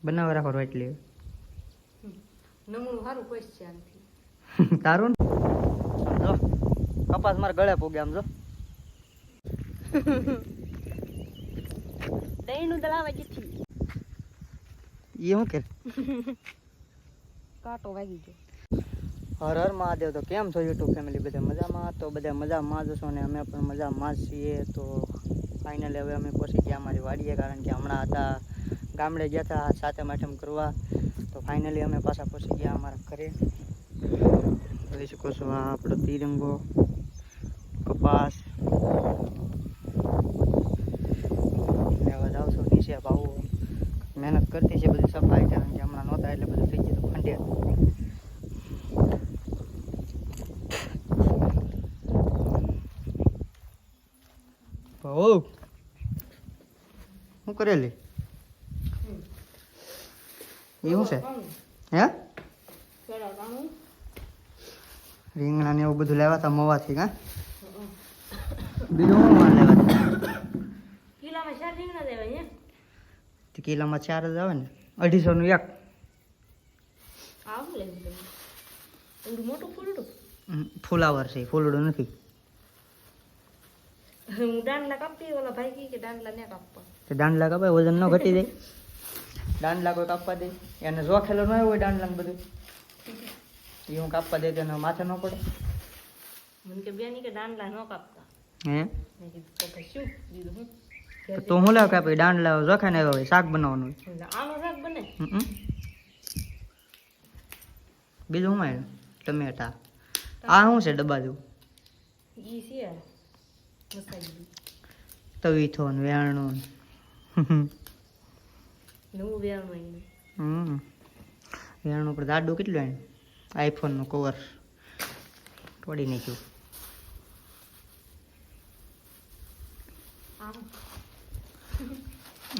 બનાવવા રાખો રોટલી નમૂનું સારું ક્વેશ્ચન તારું ને? જો કપાસ મારા ગળે પોગે આમ જો. દહીંનું દળાવા જેથી એ શું કે? કાંટો વાગી ગયો. હર હર મહાદેવ તો કેમ છો યુટ્યુબ ફેમિલી બધા મજામાં? તો બધા મજામાં જ છો ને અમે પણ મજામાં જ છીએ. તો ફાઇનલી હવે અમે પહોંચી ગયા અમારી વાડીએ કારણ કે હમણાં હતા ગામડે ગયા હતા સાતમ આઠમ કરવા. તો ફાઇનલી અમે પાછા પહોંચી ગયા અમારા ઘરે. જોઈ શકો છો આ આપણો તિરંગો, કપાસ. જાવ છો નીચે ભાવો મહેનત કરતી છે બધી સફાઈ કારણ કે હમણાં નહોતા એટલે બધું થઈ ગયું ખંડેર. ભાઉ શું કરેલી? એવું છે હે રીંગણા ને એવું બધું લેવા હતા મવાથી કા બીજું શું માલ લેવા હતા કિલામાં ચાર તે જ આવે ને? અઢીસો નું એક. ફુલાવર છે ફૂલડું નથી. હું દાંડલા કાપતી ઓલા ભાઈ કે દાંડલા ને કાપવા. દાંડલા કાપે વજન ન ઘટી જાય. દાંડલા કોઈ કાપવા દે. એને જોખેલો ન હોય દાંડ લાગ બધું. એ હું કાપવા દે તો એના માથે ન પડે. મને કે બેની કે દાંડલા ન કાપતા. હે? તો હું. તો કાપી હું લાવ જોખા ને હોય શાક બનાવવાનું આનો શાક બને. બીજું હું આવ્યું ટમેટા. આ શું છે ડબ્બા જેવું ઈ છે તવીથો ને વેણું. નવું એનું હમ. વેણું ઉપર દાડું કેટલું એનું આઈફોનનું કવર તોડી નાખ્યું.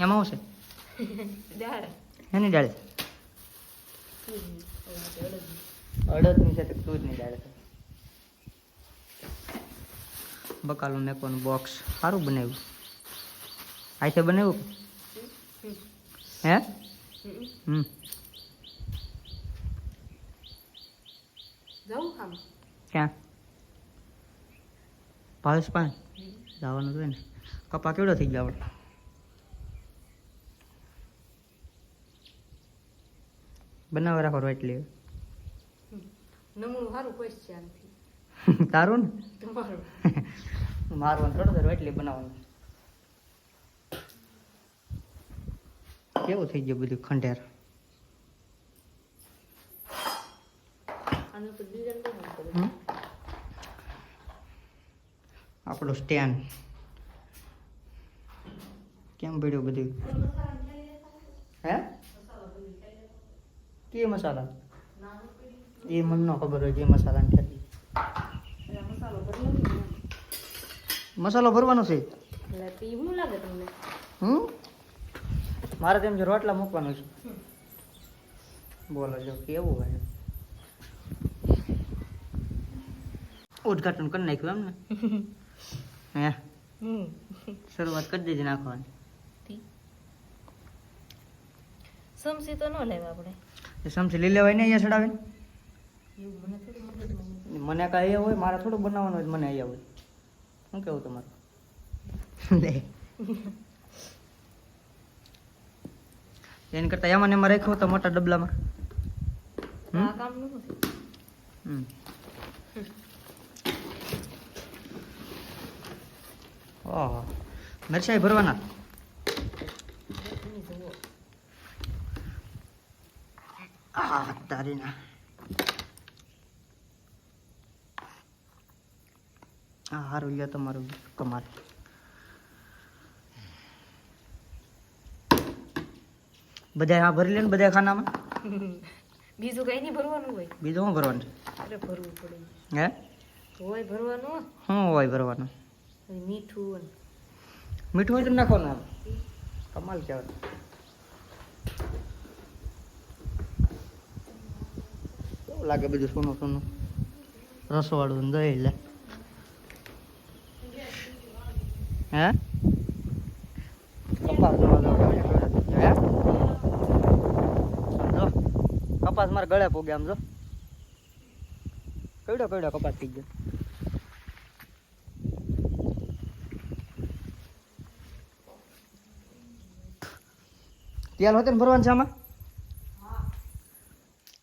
એમાં આવશે છે? એની ડાળે અડદની સાથે દૂધની ડાળ છે. બકાલું મેકવાનું બોક્સ સારું બનાવ્યું. આથી બનાવ્યું? હે? હમ. જવું ક્યાં? પાલસ પાન જવાનું જોઈએ ને કપા કેવડો થઈ ગયા આપણે? બનાવવા રાખો રોટલી. સારું આનથી. તારું તમારું ને? મારવાનું થોડું તો રોટલી બનાવવાનું. કેવું થઈ ગયું બધું ખંડેર? આપણું સ્ટેન્ડ. કેમ પડ્યું બધું? હે? કે મસાલા? એ મને ન ખબર હોય કે મસાલો નથી મસાલો ભરવાનો છે? એટલે શું લાગે તમને? મારે તેમ જો રોટલા મૂકવાનું છે. બોલો જો કેવું હોય. ઉદઘાટન કરી નાખ્યું એમ ને હે શરૂઆત કરી દેજે નાખવાની. સમસી તો ન લેવા આપણે. સમસી લઈ લેવાય ને અહીંયા ચડાવીને? મને કાંઈ અહીંયા હોય મારે થોડું બનાવવાનું હોય મને અહીંયા હોય. શું કેવું તમારું? લે. એની કરતાં એમાં એમાં રાખ્યો તો મોટા ડબલામાં? આ કામ હમ. ઓહો. મરચાઈ ભરવાના. આ તારીના. આ સારું લ્યો તમારું કમાલ. બધા આ ભરી લે ને બધા ખાનામાં? બીજું કઈ નહીં ભરવાનું હોય. બીજું શું ભરવાનું અરે ભરવું પડે. છે હે હોય ભરવાનું શું હોય ભરવાનું? મીઠું મીઠું હોય તો નાખવાનું કમાલ કહેવાય. કેવું લાગે બધું સોનું સોનું? રસવાળું ને દહીં લે. હે? કપાસ મારા ગળે પોગે આમ જો. કઈડો કઈડો કપાસ થઈ ગયો. તેલ હોતે ને ભરવાનું છે આમાં?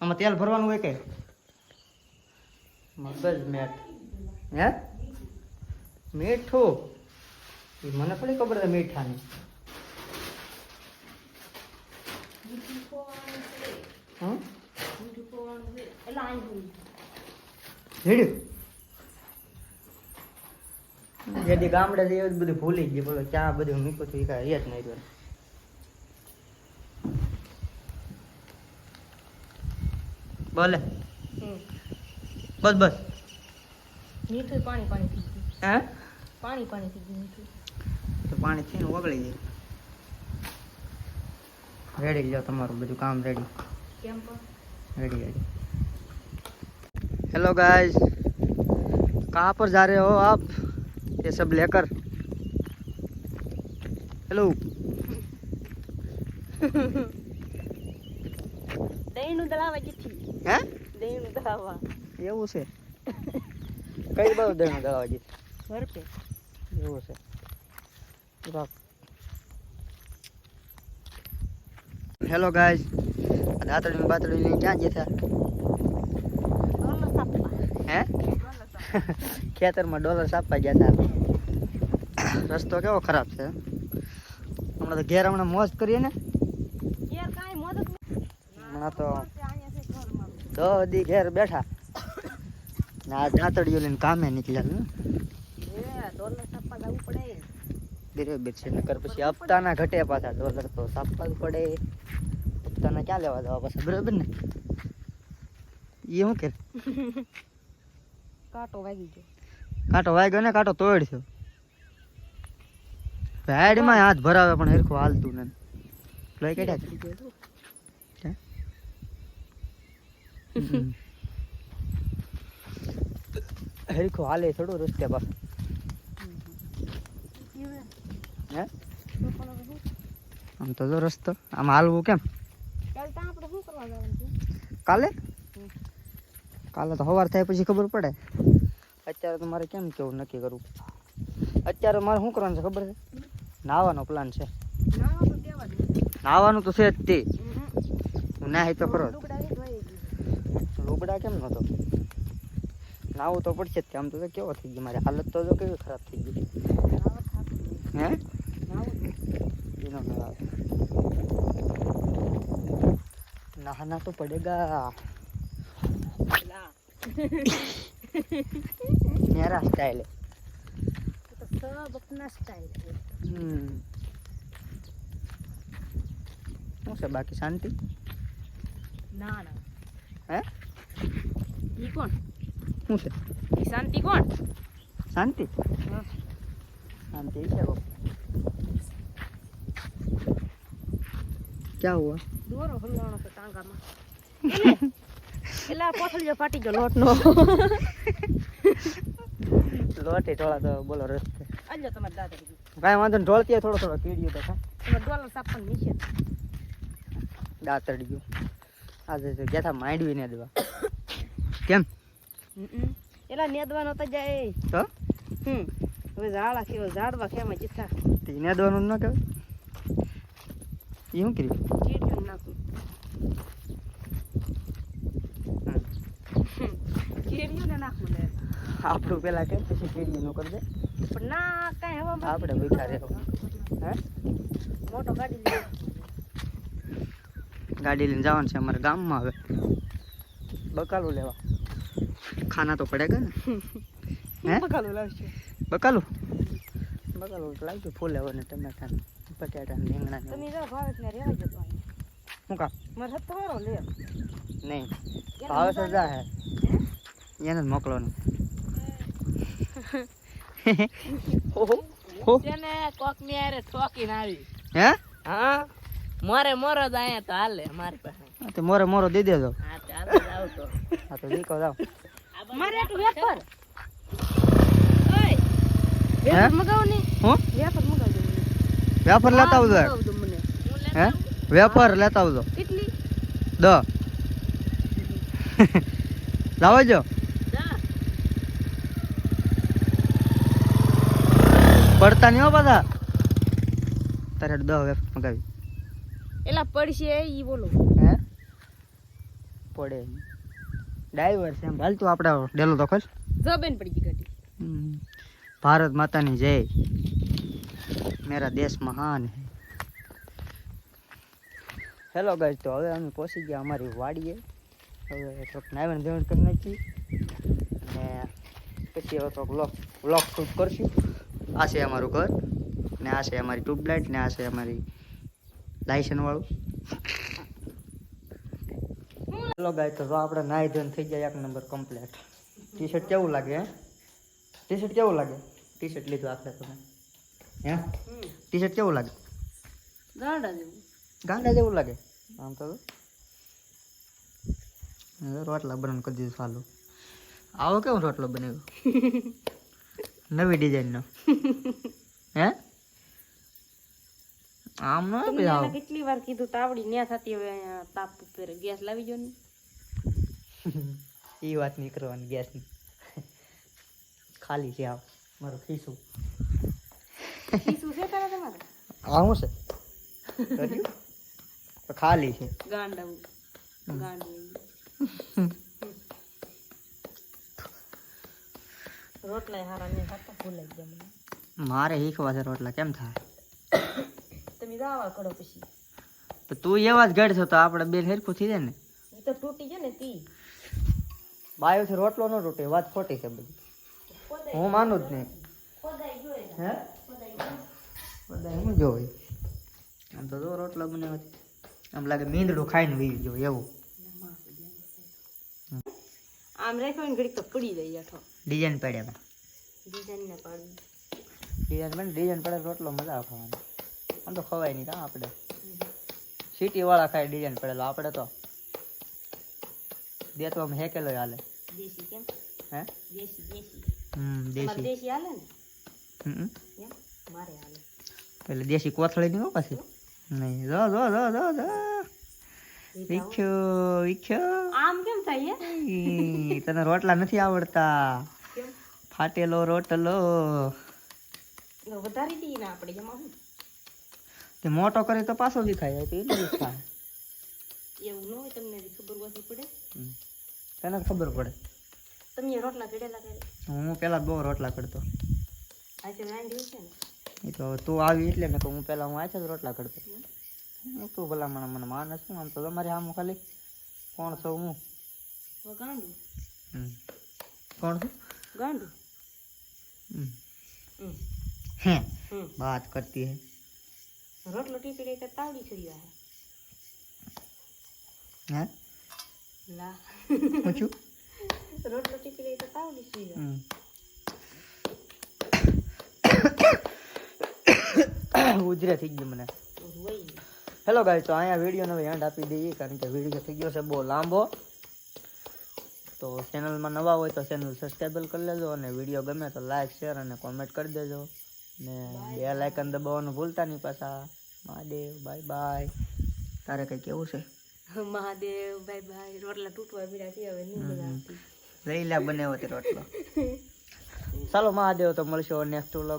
આમાં તેલ ભરવાનું હોય કે? મગજ મેટ. હે? મીઠું. મને થોડી ખબર છે મીઠાની. હેડ્યું જેથી ગામડે જઈએ તો બધું ભૂલી ગયું બોલો ક્યાં બધું મૂક્યું હતું એ કાંઈ યાદ નહીં રહ્યું બોલે બસ બસ મીઠું પાણી પાણી થઈ ગયું હે પાણી પાણી થઈ ગયું મીઠું તો પાણી થઈને ઓગળી જાય રેડી લ્યો તમારું બધું કામ રેડી કેમ પણ रेडी रेडी हेलो गाइस कहाँ पर जा रहे हो आप ये सब लेकर हेलो દહીંનું દળાવા જેથી હે દહીંનું દળાવા એવું છે કઈ બાજુ દેણું દળાવજી ભરપે એવું છે રાખ હેલો ગાઈસ દાતડી બાતડી લઈને ક્યાં જતા ખેતરમાં ડોલર સાપવા ગયા હતા રસ્તો કેવો ખરાબ છે? હમણાં તો ઘેર હમણાં મોજ કરીએ ને? હમણાં તો દસ દી ઘેર બેઠા. ને દાંતડીઓ લઈને કામે નીકળ્યા બરાબર છે નકર પછી હપ્તાના ઘટે પાછા ડોલર તો સાપવા જ પડે. હપ્તાના ક્યાં લેવા જવા પાછા બરાબર ને? એ શું કે? કાંટો વાગી ગયો. કાંટો વાગ્યો ને કાંટો તોડ્યો. ભેડમાં હાથ ભરાવે પણ હરખું હાલતું ને લઈ કાઢ્યા છે. હરખું હાલે થોડું રસ્તે પાસે આમ તો જો રસ્તો. આમ હાલવું કેમ? કાલે કાલે? તો સવાર થાય પછી ખબર પડે. અત્યારે તો મારે કેમ કેવું નક્કી કરવું? અત્યારે મારે શું કરવાનું છે ખબર છે? નાવાનો પ્લાન છે. નાહવાનું તો છે જ તે. હું નાહી તો ખરો લુગડા કેમ નતો નાવું તો પડશે જ. આમ તો કેવો થઈ ગયો? મારી હાલત તો કેવી ખરાબ થઈ ગઈ. હે? નહાના તો પડેગા લા મેરા સ્ટાइल તો સબ અપના સ્ટાઇલ છે હમ. શું છે બાકી શાંતિ? ના ના હે? ઈ કોણ શું છે? ઈ શાંતિ? કોણ શાંતિ હા. શાંતિ છે બાપુ. ક્યાં હુઆ? દોરો હલવાનો છે ટાંગામાં. એટલે આ કોથળીઓ ફાટી ગયો લોટનો. લોટી ઢોળા તો બોલો રસ્તે આજો તમારે દાદા કાંઈ વાંધો ઢોળતી થોડો થોડો કીડ્યું તો તમારે ડોલર સાપણ નીચે દાતરડી ગયું આજે તો ગયા થા માંડવી ને દેવા કેમ એલા નેદવાનો તો જાય તો? હમ. હવે ઝાડા કેવો ઝાડવા કેમ ચિત્તા તીને દવાનું ન કહેવાય. એ શું કર્યું? ચીડિયું નાખું. ચીડિયું ને નાખું લે આપણું પેલા કે પછી કીડી નું કરી દે. પણ ના કાંઈ હવા આપણે બેઠા રહેવું. હે? મોટો ગાડી લઈ ગાડી લઈને જવાનું છે અમારે ગામમાં હવે. બકાલું લેવા. ખાના તો પડેગા ને? હે? બકાલું લાવશે. બકાલું? બકાલું લાવજો ફૂલ લેવાને ટમેટા બટાટા રીંગણા તમે જો ભારત ને રહેવા જતો શું કામ? મારે હતો હારો લે. નહીં. ભાવે સજા હે? એને જ મોકલવાનું. કોકની આરે ઠોકીને આવી. હે? હા. મોરે મોરો જ આયા તો હાલે મારી પાસે. મોરે મોરો દઈ દેજો. હા જાવ તો હા તો દીકો જાવ મારે એટલું વેફર. ઓય. હે? વેફર ને હું? વેફર મગાવજો મને. લેતા આવજો મને. હે વેપાર લેતા આવજો. કેટલી? દ. લાવો જો જા પડતા નહીં હો બધા તારે દહ વેફ મગાવી. એલા પડશે ઈ બોલો. હે? પડે ડ્રાઈવર છે એમ. હાલ તું આપણે ડેલો તો ખોલ. જબેન પડી ગઈ ગાડી. ભારત માતાની જય. મેરા દેશ મહાન હે. હેલો ગાઈસ તો હવે અમે પહોંચી ગયા અમારી વાડીએ. હવે થોડુંક નાવણ ધોરણ કરી નાખી અને પછી હવે થોડોક વ્લોગ વ્લોગ શૂટ કરશું. આ છે અમારું ઘર ને આ છે અમારી ટ્યુબલાઇટ ને આ છે અમારી લાઇસન્સ વાળું. હેલો ગાઈસ તો આપણે નાહી ધોઈને થઈ જાય એક નંબર કમ્પ્લીટ ટી શર્ટ કેવું લાગે હે? ટી શર્ટ કેવું લાગે? ટી શર્ટ લીધું આપણે તમે હે? ટી શર્ટ કેવું લાગે? ગાંડા જેવું. ગાંડા જેવું લાગે? આમ તો રોટલા બનાવવાનું કરી દીધું સાલું. આવો કેવું રોટલો બનાવ્યો? નવી ડિઝાઇનનો હે? આમ ન એને કેટલી વાર કીધું તાવડી ન્યા થતી હવે તાપ ઉપર ગેસ લાવી જો ને. એ વાત નહીં કરવાની ગેસની ખાલી છે આવ મારું ખીસું. ખીસું છે તારા તમારે? આવું છે. ખાલી છે. ગાંડા ગાંડી રોટલા હારા ને ખાતા ભૂલાઈ ગયા મને. મારે શીખવા છે રોટલા કેમ થાય? તમે જાવા કરો પછી. તો તું એવા જ ગઢ છો તો આપણે બે હેરખું થઈ જાય ને. એ તો તૂટી જાય ને તી. બાયો છે રોટલો ન તૂટે વાત ખોટી છે બધી. હું માનું જ નહીં. ખોદાઈ જોઈએ હે? બધા હું જોઈ આમ તો જો રોટલો બનાવે આમ લાગે મીંદડું ખાઈને વી ગયો એવું. આમ રાખ્યો ને ઘડીક તો પડી જાય હેઠો. ડિઝાઇન પડે ડિઝાઇન ને પાડી. ડિઝાઇન પણ ડિઝાઇન પડે રોટલો મજા ખાવાનો. આમ તો ખવાય નહીં કાં આપણે? સિટી વાળા ખાય ડિઝાઇન પડેલો આપણે તો. બે તો આમ હેકેલો હાલે. દેશી કેમ? હે? દેશી દેશી. હમ દેશી. દેશી હાલે ને? હમ મારે હાલે. એટલે દેશી કોથળી નહીં પછી? નહીં જો જો જો જો જો. વિખ્યો વિખ્યો આમ કેમ થાય તને રોટલા નથી આવડતા. ફાટેલો રોટલો. વધારી દઈએ ને આપણે એમાં શું? તે મોટો કરે તો પાછો વિખાય તો એને વિખાય. એવું ન હોય તમને ખબર ઓછી પડે. તને ખબર પડે. તમે રોટલા કરેલા કરે હું પેલા બહુ રોટલા કરતો. આજે રાંધી છે ને? એ તો તું આવી એટલે ને તો હું પેલા હું આછે જ રોટલા કરતો. હું તું ભલા મને મને માનસ શું આમ તો તમારે આમ ખાલી કોણ છો હું? ગાંડું. હમ. કોણ છું? ગાંડું. હમ. હમ હે હમ બાત કરતી હે રોટલો ટીપી તો તાવડી છરી આ હે લા પૂછું રોટલો ટીપી લઈ તો તાવડી છરી હમ. ઉજરે થઈ ગયું મને હોય હેલો ગાય તો અહીંયા વિડીયોનો હવે એન્ડ આપી દઈએ કારણ કે વીડિયો થઈ ગયો છે બહુ લાંબો. તો ચેનલમાં નવા હોય તો ચેનલ સબસ્ક્રાઈબ કરી લેજો અને વીડિયો ગમે તો લાઇક શેર અને કોમેન્ટ કરી દેજો. ને બે લાઇકન દબાવવાનું ભૂલતા નહીં પાછા. મહાદેવ બાય બાય તારે કંઈ કેવું છે? મહાદેવ બાય બાય રોટલા તૂટવા બીડા છે હવે નહીં મજા આવતી બને તે રોટલો. ચાલો મહાદેવ તો મળશો નેક્સ્ટ વ્લોગ